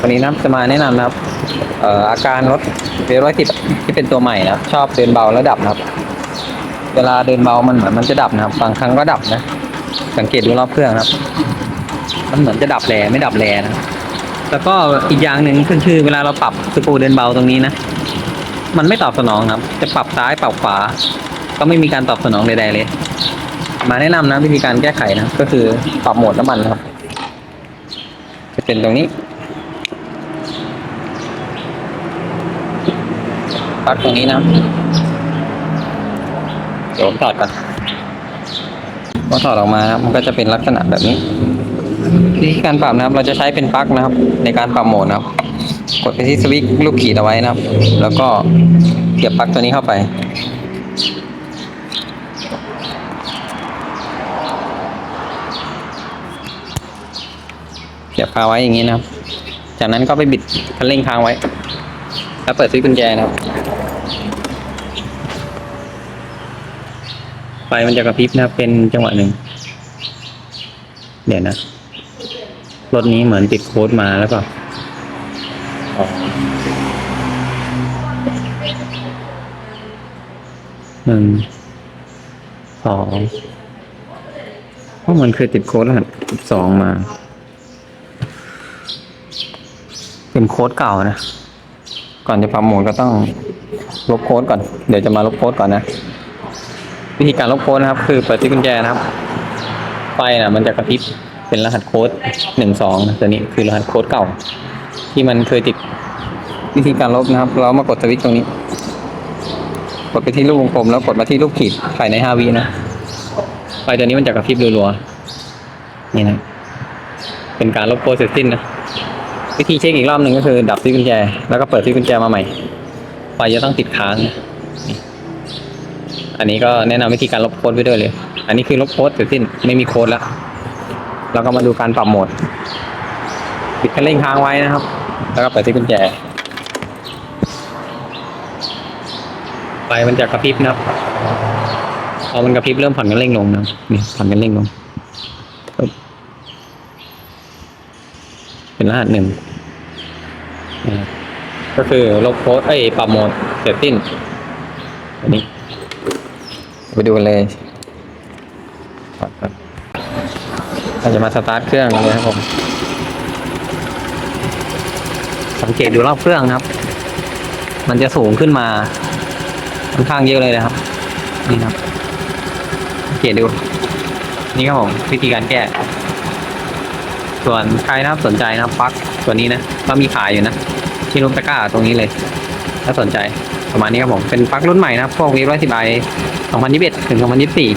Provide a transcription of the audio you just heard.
วันนี้นะครับจะมาแนะนำนะครับเอ่ออาการรถเวร้อยสิบที่เป็นตัวใหม่นะครับชอบเดินเบาแล้วดับนะครับ เวลาเดินเบามันเหมือนมันจะดับนะครับบางครั้งก็ดับนะ สังเกตดูรอบเครื่องนะครับ มันเหมือนจะดับแรไม่ดับแรนะแล้วก็อีกอย่างหนึ่งขึ้นชื่อเวลาเราปรับสกูเดินเบาตรงนี้นะ มันไม่ตอบสนองครับ จะปรับซ้ายปรับขวา ก็ไม่มีการตอบสนองใดๆเลย มาแนะนำนะวิธีการแก้ไขนะ ก็คือปรับโหมดน้ำมันครับ จะเป็นตรงนี้ ปลั๊กตรงนี้นะเดี๋ยวผมถอดก่อนพอถอดออกมาครับมันก็จะเป็นลักษณะแบบนี้วิธีการปรับนะครับ เราจะใช้เป็นปลั๊กนะครับ ในการปรับโหมดนะครับ กดไปที่สวิตช์ลูกขีดเอาไว้นะครับ แล้วก็เสียบปลั๊กตัวนี้เข้าไปเสียบคาไว้อย่างนี้นะครับ จากนั้นก็ไปบิดคันเร่งค้างไว้ แล้วเปิดสวิตช์กุญแจนะครับ ไฟมันจะกระพริบนะครับเป็นจังหวะหนึ่ง เดี๋ยวนะ รถนี้เหมือนติดโค้ดมาแล้วก็หนึ่งสองเพราะมันเคยติดโค้ดรหัสสองมา เป็นโค้ดเก่านะ ก่อนจะปรับโหมดก็ต้องลบโค้ดก่อน เดี๋ยวจะมาลบโค้ดก่อนนะ วิธีการลบโค้ดนะครับ คือเปิดที่กุญแจนะครับ ไฟนะมันจะกระพริบเป็นรหัสโค้ดหนึ่งสองตัวนี้คือรหัสโค้ดเก่า ที่มันเคยติดวิธีการลบนะครับ เรามากดสวิตช์ตรงนี้ กดไปที่รูปวงกลมแล้วกดมาที่รูปขีดภายในห้าวินะไฟตัวนี้มันจะกระพริบรัวๆนี่นะเป็นการลบโค้ดเสร็จสิ้นนะวิธีเช็คอีกรอบหนึ่งก็คือ ดับที่กุญแจ แล้วก็เปิดที่กุญแจมาใหม่ไฟจะต้องติดค้างนะ อันนี้ก็แนะนำวิธีการลบโค้ดไว้ด้วยเลย อันนี้คือลบโค้ดเสร็จสิ้นไม่มีโค้ดแล้วแล้วก็มาดูการปรับโหมด ปิดคันเร่งค้างไว้นะครับ แล้วก็เปิดที่กุญแจ ไฟมันจะกระพริบนะครับพอมันกระพริบเริ่มผ่อนคันเร่งลงนะครับนี่ผ่อนคันเร่งลง เป็นรหัสหนึ่งก็คือลบโค้ดเอ้ยปรับโหมดเสร็จสิ้นอันนี้ ไปดูกันเลยเราจะมาสตาร์ทเครื่องกันเลยครับผม สังเกตดูรอบเครื่องนะครับ มันจะสูงขึ้นมาค่อนข้างเยอะเลยนะครับ นี่ครับสังเกตดู นี่ครับผมวิธีการแก้ ส่วนใครนะครับสนใจนะครับปลั๊กตัวนี้นะก็มีขายอยู่นะที่รูปตะกร้าตรงนี้เลย ถ้าสนใจ ประมาณนี้ครับผม เป็นปลั๊กรุ่นใหม่นะครับ พวกวีร้อยสิบไอสองพันยี่สิบถึงสองพันยี่สิบสี่